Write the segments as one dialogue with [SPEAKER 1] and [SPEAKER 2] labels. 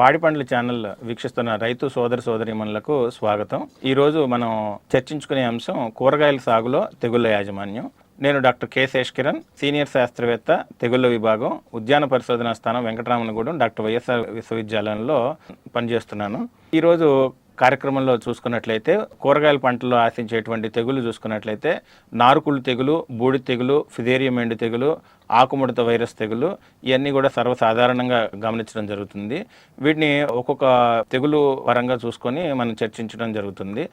[SPEAKER 1] పాడి పండ్ల ఛానల్ వీక్షిస్తున్న రైతు సోదర సోదరిమణులకు స్వాగతం. ఈరోజు మనం చర్చించుకునే అంశం కూరగాయల సాగులో తెగుళ్ళ యాజమాన్యం. నేను doctor K Sesh Kiran senior శాస్త్రవేత్త తెగుళ్ళ విభాగం ఉద్యాన పరిశోధనా స్థానం వెంకటరామనగూడెం డాక్టర్ వైఎస్ఆర్ విశ్వవిద్యాలయంలో పనిచేస్తున్నాను. ఈరోజు కార్యక్రమంలో చూసుకున్నట్లయితే కూరగాయల పంటల్లో ఆశించేటువంటి తెగులు చూసుకున్నట్లయితే నారుకుళ్ళు తెగులు బూడి తెగులు ఫిదేరియం ఎండు తెగులు ఆకుముడత వైరస్ తెగులు ఇవన్నీ కూడా సర్వసాధారణంగా గమనించడం జరుగుతుంది. వీటిని ఒక్కొక్క తెగులు పరంగా చూసుకొని మనం చర్చించడం జరుగుతుంది.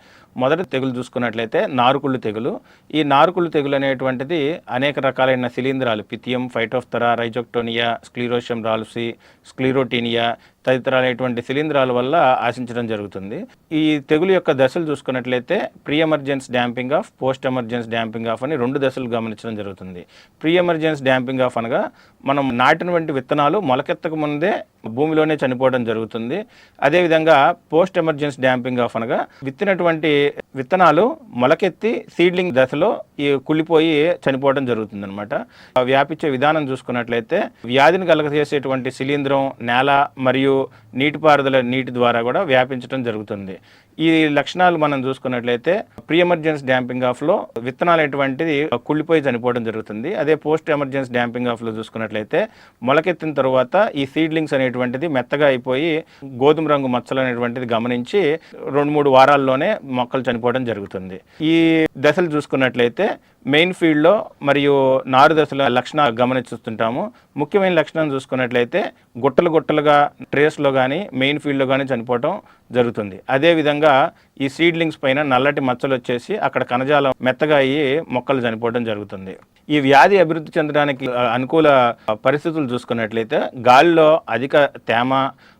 [SPEAKER 1] మొదటి తెగులు చూసుకున్నట్లయితే నారుకుళ్ళు తెగులు. ఈ నారుకుళ్ళు తెగులు అనేటువంటిది అనేక రకాలైన శిలీంధ్రాలు పితియం ఫైటోఫ్తరా రైజోక్టోనియా స్క్లీరోషియం రాల్సి స్క్లీరోటీనియా తదితరాలైనటువంటి శిలీంధ్రాల వల్ల ఆశించడం జరుగుతుంది. ఈ తెగులు యొక్క దశలు చూసుకున్నట్లయితే pre emergence damping off post emergence damping off అని రెండు దశలు గమనించడం జరుగుతుంది. ప్రీ ఎమర్జెన్స్ డ్యాంపింగ్ ఆఫ్ అనగా మనం నాటినటువంటి విత్తనాలు మొలకెత్తక ముందే భూమిలోనే చనిపోవడం జరుగుతుంది. అదేవిధంగా పోస్ట్ ఎమర్జెన్స్ డ్యాంపింగ్ ఆఫ్ అనగా విత్తినటువంటి విత్తనాలు మొలకెత్తి సీడ్లింగ్ దశలో ఈ కుళ్ళిపోయి చనిపోవడం జరుగుతుంది అనమాట వ్యాపించే విధానం చూసుకున్నట్లయితే వ్యాధిని కలగజేసేటువంటి శిలీంధ్రం నేల మరియు నీటిపారుదల నీటి ద్వారా కూడా వ్యాపించడం జరుగుతుంది. ఈ లక్షణాలు మనం చూసుకున్నట్లయితే ప్రీ ఎమర్జెన్సీ డ్యాంపింగ్ ఆఫ్లో విత్తనాలు ఎటువంటిది కుళ్ళిపోయి చనిపోవడం జరుగుతుంది. అదే పోస్ట్ ఎమర్జెన్స్ డ్యాంపింగ్ ఆఫ్లో చూసుకున్నట్లయితే మొలకెత్తిన తర్వాత ఈ సీడ్లింగ్స్ అనేటువంటిది మెత్తగా అయిపోయి గోధుమ రంగు మచ్చలు అనేటువంటిది గమనించి రెండు మూడు వారాల్లోనే మొక్కలు చనిపోవడం జరుగుతుంది. ఈ దశలు చూసుకున్నట్లయితే మెయిన్ ఫీల్డ్లో మరియు నారు దశల లక్షణాలు గమనిస్తుంటాము ముఖ్యమైన లక్షణం చూసుకున్నట్లయితే గుట్టలు గుట్టలుగా ట్రేస్లో కానీ మెయిన్ ఫీల్డ్లో కానీ చనిపోవటం జరుగుతుంది. అదేవిధంగా ఈ సీడ్లింగ్స్ పైన నల్లటి మచ్చలు వచ్చేసి అక్కడ కణజాలం మెత్తగా అయ్యి మొక్కలు చనిపోవడం జరుగుతుంది. ఈ వ్యాధి అభివృద్ధి చెందడానికి అనుకూల పరిస్థితులు చూసుకున్నట్లయితే గాలిలో అధిక తేమ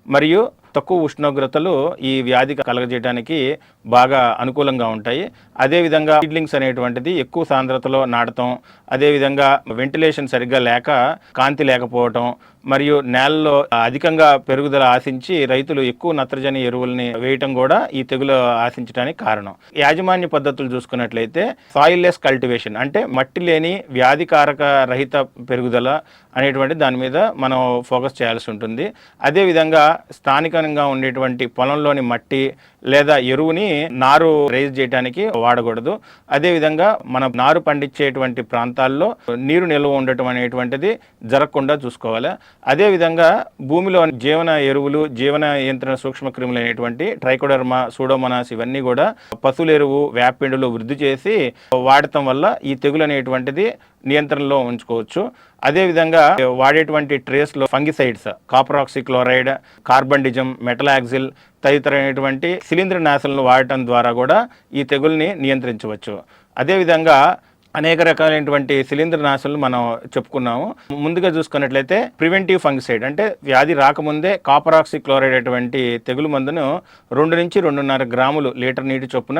[SPEAKER 1] మరియు తక్కువ ఉష్ణోగ్రతలు ఈ వ్యాధి కలగజేయడానికి బాగా అనుకూలంగా ఉంటాయి. అదేవిధంగా సీడ్లింగ్స్ అనేటువంటిది ఎక్కువ సాంద్రతలో నాటడం అదేవిధంగా వెంటిలేషన్ సరిగ్గా లేక కాంతి లేకపోవటం మరియు నేలలో అధికంగా పెరుగుదల ఆశించి రైతులు ఎక్కువ నత్రజని ఎరువుల్ని వేయటం కూడా ఈ తెగులు ఆశించడానికి కారణం. యాజమాన్య పద్ధతులు చూసుకున్నట్లయితే సాయిల్ లెస్ కల్టివేషన్ అంటే మట్టి లేని వ్యాధికారక రహిత పెరుగుదల అనేటువంటి దాని మీద మనం ఫోకస్ చేయాల్సి ఉంటుంది. అదేవిధంగా స్థానికంగా ఉండేటువంటి పొలంలోని మట్టి లేదా ఎరువుని నారు రైజ్ చేయడానికి వాడకూడదు. అదేవిధంగా మన నారు పండించేటువంటి ప్రాంతాల్లో నీరు నిల్వ ఉండటం అనేటువంటిది జరగకుండా చూసుకోవాలి. అదేవిధంగా భూమిలో జీవన ఎరువులు జీవన నియంత్రణ సూక్ష్మ క్రిములు అనేటువంటి ట్రైకోడర్మ సూడోమనాస్ ఇవన్నీ కూడా పశువుల ఎరువు వేపిండులు వృద్ధి చేసి వాడటం వల్ల ఈ తెగులు అనేటువంటిది నియంత్రణలో ఉంచుకోవచ్చు. అదేవిధంగా వాడేటువంటి ట్రేస్లో fungicides copper oxychloride carbendazim metalaxyl తదితరమైనటువంటి శిలీంద్ర నాశనలు వాడటం ద్వారా కూడా ఈ తెగుల్ని నియంత్రించవచ్చు. అదేవిధంగా అనేక రకాలైనటువంటి శిలీంద్ర నాశనలు మనం చెప్పుకున్నాము. ముందుగా చూసుకున్నట్లయితే ప్రివెంటివ్ ఫంగిసైడ్ అంటే వ్యాధి రాకముందే కాపరాక్సి క్లోరైడ్ అటువంటి తెగులు మందును రెండు నుంచి రెండున్నర గ్రాములు లీటర్ నీటి చొప్పున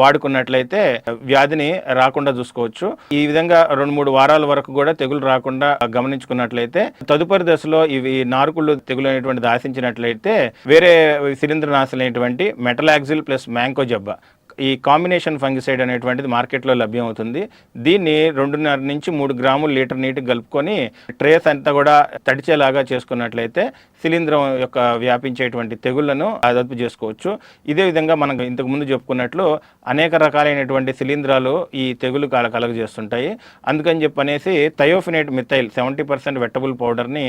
[SPEAKER 1] వాడుకున్నట్లయితే వ్యాధిని రాకుండా చూసుకోవచ్చు. ఈ విధంగా రెండు మూడు వారాల వరకు కూడా తెగులు రాకుండా గమనించుకున్నట్లయితే తదుపరి దశలో ఇవి నారుకుళ్ళు తెగులు అనేటువంటి దాశించినట్లయితే వేరే శిలీంద్ర నాశనలు అయినటువంటి మెటలాక్సిల్ ప్లస్ మ్యాంకోజబ్బా ఈ కాంబినేషన్ ఫంగిసైడ్ అనేటువంటిది మార్కెట్లో లభ్యం అవుతుంది దీన్ని రెండున్నర నుంచి మూడు గ్రాములు లీటర్ నీటికి కలుపుకొని ట్రేస్ అంతా కూడా తడిచేలాగా చేసుకున్నట్లయితే శిలీంధ్రం యొక్క వ్యాపించేటువంటి తెగుళ్ళను అదుపు చేసుకోవచ్చు. ఇదే విధంగా మనం ఇంతకు ముందు చెప్పుకున్నట్లు అనేక రకాలైనటువంటి శిలీంధ్రాలు ఈ తెగులు కల కలగజేస్తుంటాయి. అందుకని చెప్పనేసి thiophanate methyl seventy percent wettable పౌడర్ని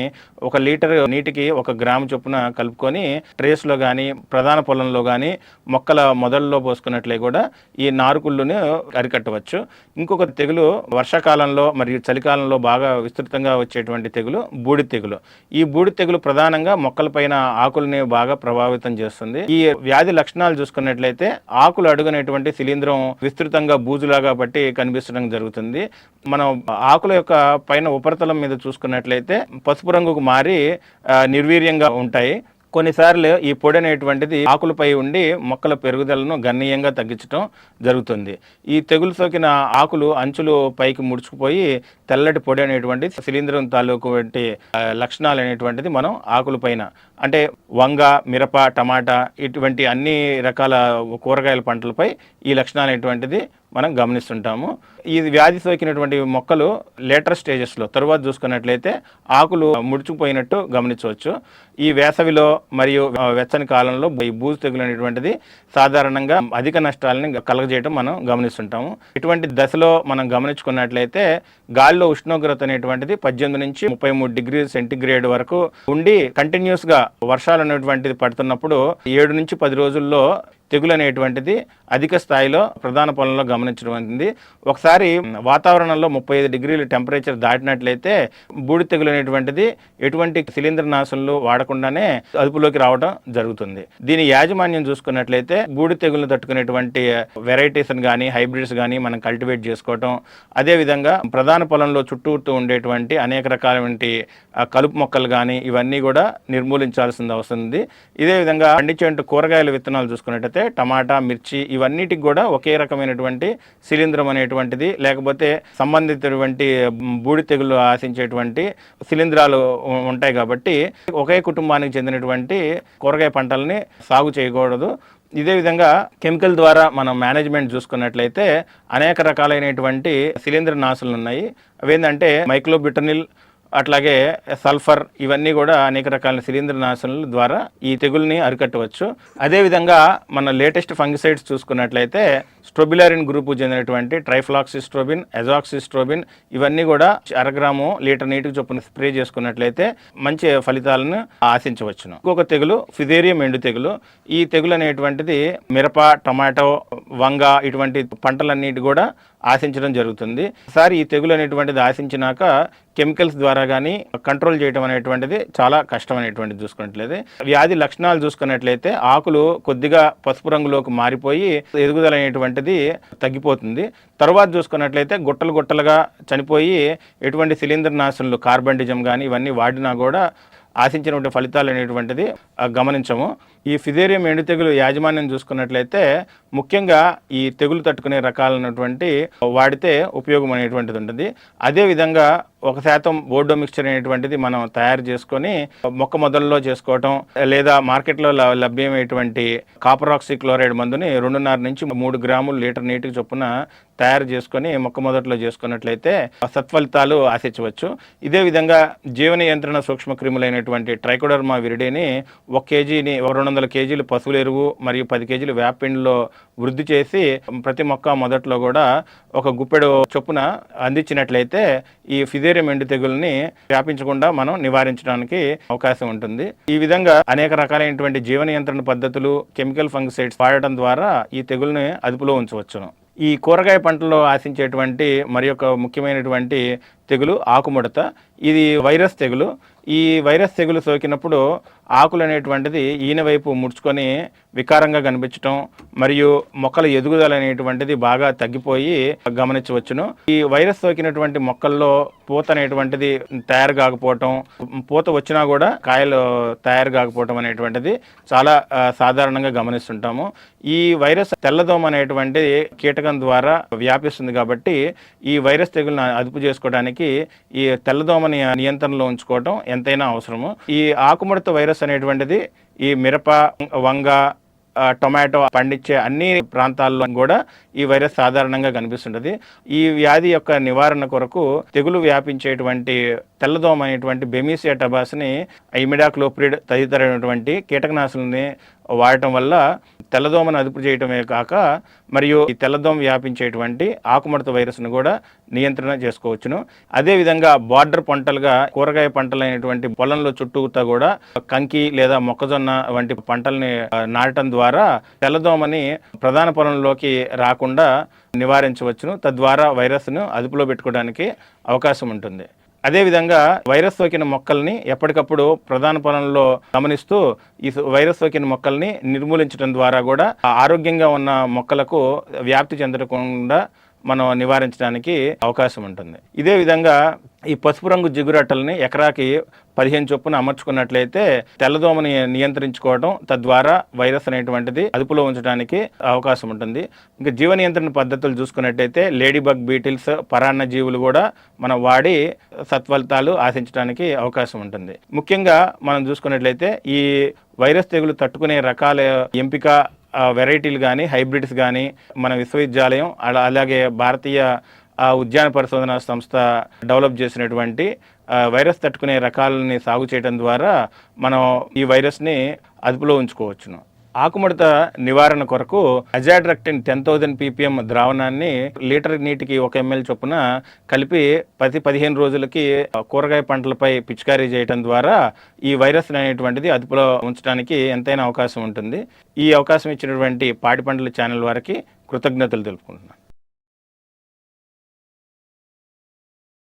[SPEAKER 1] ఒక లీటర్ నీటికి ఒక గ్రాము చొప్పున కలుపుకొని ట్రేస్లో కానీ ప్రధాన పొలంలో కానీ మొక్కల మొదల్లో పోసుకున్నట్లే కూడా ఈ నారుకుళ్ళుని అరికట్టవచ్చు. ఇంకొక తెగులు వర్షాకాలంలో మరియు చలికాలంలో బాగా విస్తృతంగా వచ్చేటువంటి తెగులు బూడి తెగులు. ఈ బూడి తెగులు ప్రధానంగా మొక్కలపైన ఆకులని బాగా ప్రభావితం చేస్తుంది. ఈ వ్యాధి లక్షణాలు చూసుకున్నట్లయితే ఆకులు అడుగునేటువంటి శిలీంధ్రం విస్తృతంగా బూజులాగా బట్టి కనిపించడం జరుగుతుంది. మనం ఆకుల యొక్క పైన ఉపరితలం మీద చూసుకున్నట్లయితే పసుపు రంగుకు మారి నిర్వీర్యంగా ఉంటాయి. కొన్నిసార్లు ఈ పొడి అనేటువంటిది ఆకులపై ఉండి మొక్కల పెరుగుదలను గణనీయంగా తగ్గించడం జరుగుతుంది. ఈ తెగులు సోకిన ఆకులు అంచులు పైకి ముడుచుకుపోయి తెల్లటి పొడి అనేటువంటి శిలీంద్రం తాలూకు వంటి లక్షణాలు అనేటువంటిది మనం ఆకుల పైన అంటే వంగ మిరప టమాటా ఇటువంటి అన్ని రకాల కూరగాయల పంటలపై ఈ లక్షణాలు అనేటువంటిది మనం గమనిస్తుంటాము. ఈ వ్యాధి సోకినటువంటి మొక్కలు లేటర్ స్టేజెస్లో తరువాత చూసుకున్నట్లయితే ఆకులు ముడుచుకుపోయినట్టు గమనించవచ్చు. ఈ వేసవిలో మరియు వెచ్చని కాలంలో ఈ బూజు తెగులు అనేటువంటిది సాధారణంగా అధిక నష్టాలని కలగజేయడం మనం గమనిస్తుంటాము. ఇటువంటి దశలో మనం గమనించుకున్నట్లయితే గాలిలో ఉష్ణోగ్రత అనేటువంటిది పద్దెనిమిది నుంచి ముప్పై మూడు డిగ్రీ సెంటిగ్రేడ్ వరకు ఉండి కంటిన్యూస్గా వర్షాలు అనేటువంటిది పడుతున్నప్పుడు ఏడు నుంచి పది రోజుల్లో తెగులు అనేటువంటిది అధిక స్థాయిలో ప్రధాన పొలంలో గమనించడం ఒకసారి వాతావరణంలో ముప్పై ఐదు డిగ్రీలు టెంపరేచర్ దాటినట్లయితే బూడి తెగులు అనేటువంటిది ఎటువంటి శిలీంద్ర నాశనలు వాడకుండానే అదుపులోకి రావడం జరుగుతుంది. దీని యాజమాన్యం చూసుకున్నట్లయితే బూడి తెగులను తట్టుకునేటువంటి వెరైటీస్ కానీ హైబ్రిడ్స్ కానీ మనం కల్టివేట్ చేసుకోవటం అదేవిధంగా ప్రధాన పొలంలో చుట్టూతూ ఉండేటువంటి అనేక రకాలైనటువంటి కలుపు మొక్కలు కానీ ఇవన్నీ కూడా నిర్మూలించాల్సింది అవసరం ఉంది. ఇదే విధంగా పండించే కూరగాయల విత్తనాలు చూసుకున్నట్లయితే అంటే టమాటా మిర్చి ఇవన్నిటికి కూడా ఒకే రకమైనటువంటి శిలీంద్రం అనేటువంటిది లేకపోతే సంబంధితటువంటి బూడి తెగులు ఆశించేటువంటి శిలీంధ్రాలు ఉంటాయి కాబట్టి ఒకే కుటుంబానికి చెందినటువంటి కూరగాయ పంటల్ని సాగు చేయకూడదు. ఇదే విధంగా కెమికల్ ద్వారా మనం మేనేజ్మెంట్ చూసుకున్నట్లయితే అనేక రకాలైనటువంటి శిలీంద్ర నాశనలు ఉన్నాయి. అవేంటంటే మైక్లోబిటనిల్ అట్లాగే సల్ఫర్ ఇవన్నీ కూడా అనేక రకాల శిలీంద్ర నాశనల ద్వారా ఈ తెగుల్ని అరికట్టవచ్చు. అదేవిధంగా మన లేటెస్ట్ ఫంగిసైడ్స్ చూసుకున్నట్లయితే స్ట్రోబిలారిన్ గ్రూపు చెందినటువంటి ట్రైఫ్లాక్సిస్ట్రోబిన్ ఎజాక్సిస్ట్రోబిన్ ఇవన్నీ కూడా అరగ్రాము లీటర్ నీటికి చొప్పున స్ప్రే చేసుకున్నట్లయితే మంచి ఫలితాలను ఆశించవచ్చును. ఇంకొక తెగులు ఫిదేరియం ఎండు తెగులు. ఈ తెగులు అనేటువంటిది మిరప టమాటో వంగ ఇటువంటి పంటలన్నిటి కూడా ఆశించడం జరుగుతుంది. ఒకసారి ఈ తెగులు అనేటువంటిది ఆశించినాక కెమికల్స్ ద్వారా కానీ కంట్రోల్ చేయడం అనేటువంటిది చాలా కష్టం అనేటువంటిది చూసుకున్నట్లయితే. వ్యాధి లక్షణాలు చూసుకున్నట్లయితే ఆకులు కొద్దిగా పసుపు రంగులోకి మారిపోయి ఎదుగుదల అనేటువంటిది తగ్గిపోతుంది. తర్వాత చూసుకున్నట్లయితే గుట్టలు గుట్టలుగా చనిపోయి ఎటువంటి శిలీంద్ర నాశనలు కార్బండిజం కానీ ఇవన్నీ వాడినా కూడా ఆశించినటువంటి ఫలితాలు అనేటువంటిది గమనించము. ఈ ఫిజేరియం ఎండు తెగులు యాజమాన్యం చూసుకున్నట్లయితే ముఖ్యంగా ఈ తెగులు తట్టుకునే రకాలైనటువంటి వాడితే ఉపయోగం అనేటువంటిది ఉంటుంది. అదేవిధంగా ఒక శాతం బోర్డో మిక్చర్ అనేటువంటిది మనం తయారు చేసుకొని మొక్క మొదల్లో చేసుకోవటం లేదా మార్కెట్లో లభ్యమైనటువంటి కాపరాక్సి క్లోరైడ్ మందుని రెండున్నర నుంచి మూడు గ్రాములు లీటర్ నీటికి చొప్పున తయారు చేసుకొని మొక్క మొదట్లో చేసుకున్నట్లయితే సత్ఫలితాలు ఆశించవచ్చు. ఇదే విధంగా జీవ నియంత్రణ సూక్ష్మ క్రిములైనటువంటి ట్రైకోడర్మా విరిడేని ఒక కేజీని ఒక రెండు వందల కేజీలు పశువుల ఎరువు మరియు పది కేజీలు వేపిండిలో వృద్ధి చేసి ప్రతి మొక్క మొదట్లో కూడా ఒక గుప్పెడు చొప్పున అందించినట్లయితే ఈ ఫిజేరియం మెండు తెగుల్ని వ్యాపించకుండా మనం నివారించడానికి అవకాశం ఉంటుంది. ఈ విధంగా అనేక రకాలైనటువంటి జీవ నియంత్రణ పద్ధతులు కెమికల్ ఫంగిసైడ్స్ వాడటం ద్వారా ఈ తెగుల్ని అదుపులో ఉంచవచ్చును. ఈ కూరగాయ పంటలో ఆశించేటువంటి మరి యొక్క ముఖ్యమైనటువంటి తెగులు ఆకుముడత. ఇది వైరస్ తెగులు. ఈ వైరస్ తెగులు సోకినప్పుడు ఆకులు అనేటువంటిది ఈయన వైపు ముడుచుకొని వికారంగా కనిపించటం మరియు మొక్కల ఎదుగుదల అనేటువంటిది బాగా తగ్గిపోయి గమనించవచ్చును. ఈ వైరస్ సోకినటువంటి మొక్కల్లో పూత అనేటువంటిది తయారు కాకపోవటం పూత వచ్చినా కూడా కాయలు తయారు కాకపోవటం అనేటువంటిది చాలా సాధారణంగా గమనిస్తుంటాము. ఈ వైరస్ తెల్లదోమ అనేటువంటి కీటకం ద్వారా వ్యాపిస్తుంది కాబట్టి ఈ వైరస్ తెగులను అదుపు చేసుకోవడానికి ఈ తెల్లదోమని నియంత్రణలో ఉంచుకోవటం ఎంతైనా అవసరము. ఈ ఆకుముడత వైరస్ అనేటువంటిది ఈ మిరప వంగ టొమాటో పండించే అన్ని ప్రాంతాల్లో కూడా ఈ వైరస్ సాధారణంగా కనిపిస్తుంటది. ఈ వ్యాధి యొక్క నివారణ కొరకు తెగులు వ్యాపించేటువంటి తెల్లదోమ అనేటువంటి బెమీసియా టబాస్ని ఇమిడాక్లోప్రిడ్ తదితరమైనటువంటి కీటకనాశులని వాడటం వల్ల తెల్లదోమను అదుపు చేయటమే కాక మరియు ఈ తెల్లదోమ వ్యాపించేటువంటి ఆకుముడత వైరస్ను కూడా నియంత్రణ చేసుకోవచ్చును. అదేవిధంగా బార్డర్ పంటలుగా కూరగాయ పంటలైనటువంటి పొలంలో చుట్టూతా కూడా కంకి లేదా మొక్కజొన్న వంటి పంటల్ని నాటడం ద్వారా తెల్లదోమని ప్రధాన పొలంలోకి రాకుండా నివారించవచ్చును. తద్వారా వైరస్ను అదుపులో పెట్టుకోవడానికి అవకాశం ఉంటుంది. అదేవిధంగా వైరస్ సోకిన మొక్కల్ని ఎప్పటికప్పుడు ప్రధాన పొలంలో గమనిస్తూ ఈ వైరస్ సోకిన మొక్కల్ని నిర్మూలించడం ద్వారా కూడా ఆరోగ్యంగా ఉన్న మొక్కలకు వ్యాప్తి చెందకుండా మనం నివారించడానికి అవకాశం ఉంటుంది. ఇదే విధంగా ఈ పసుపు రంగు జిగురట్టల్ని ఎకరాకి పదిహేను చొప్పున అమర్చుకున్నట్లయితే తెల్లదోమని నియంత్రించుకోవడం తద్వారా వైరస్ అనేటువంటిది అదుపులో ఉంచడానికి అవకాశం ఉంటుంది. ఇంకా జీవ నియంత్రణ పద్ధతులు చూసుకున్నట్టయితే లేడీ బగ్ బీటిల్స్ పరాన్న జీవులు కూడా మనం వాడి సత్ఫలితాలు ఆశించడానికి అవకాశం ఉంటుంది. ముఖ్యంగా మనం చూసుకున్నట్లయితే ఈ వైరస్ తెగులు తట్టుకునే రకాల ఎంపిక వెరైటీలు కానీ హైబ్రిడ్స్ కానీ మన విశ్వవిద్యాలయం అలా అలాగే భారతీయ ఉద్యాన పరిశోధన సంస్థ డెవలప్ చేసినటువంటి వైరస్ తట్టుకునే రకాలని సాగు చేయడం ద్వారా మనం ఈ వైరస్ని అదుపులో ఉంచుకోవచ్చును. ఆకుముడత నివారణ కొరకు అజాడ్రక్టిన్ టెన్ థౌజండ్ పీపీఎం ద్రావణాన్ని లీటర్ నీటికి ఒక ఎంఎల్ చొప్పున కలిపి ప్రతి పదిహేను రోజులకి కూరగాయ పంటలపై పిచికారీ చేయడం ద్వారా ఈ వైరస్ అనేటువంటిది అదుపులో ఉంచడానికి ఎంతైనా అవకాశం ఉంటుంది. ఈ అవకాశం ఇచ్చినటువంటి పాడి పంటల ఛానల్ వారికి కృతజ్ఞతలు తెలుపుకుంటున్నాను.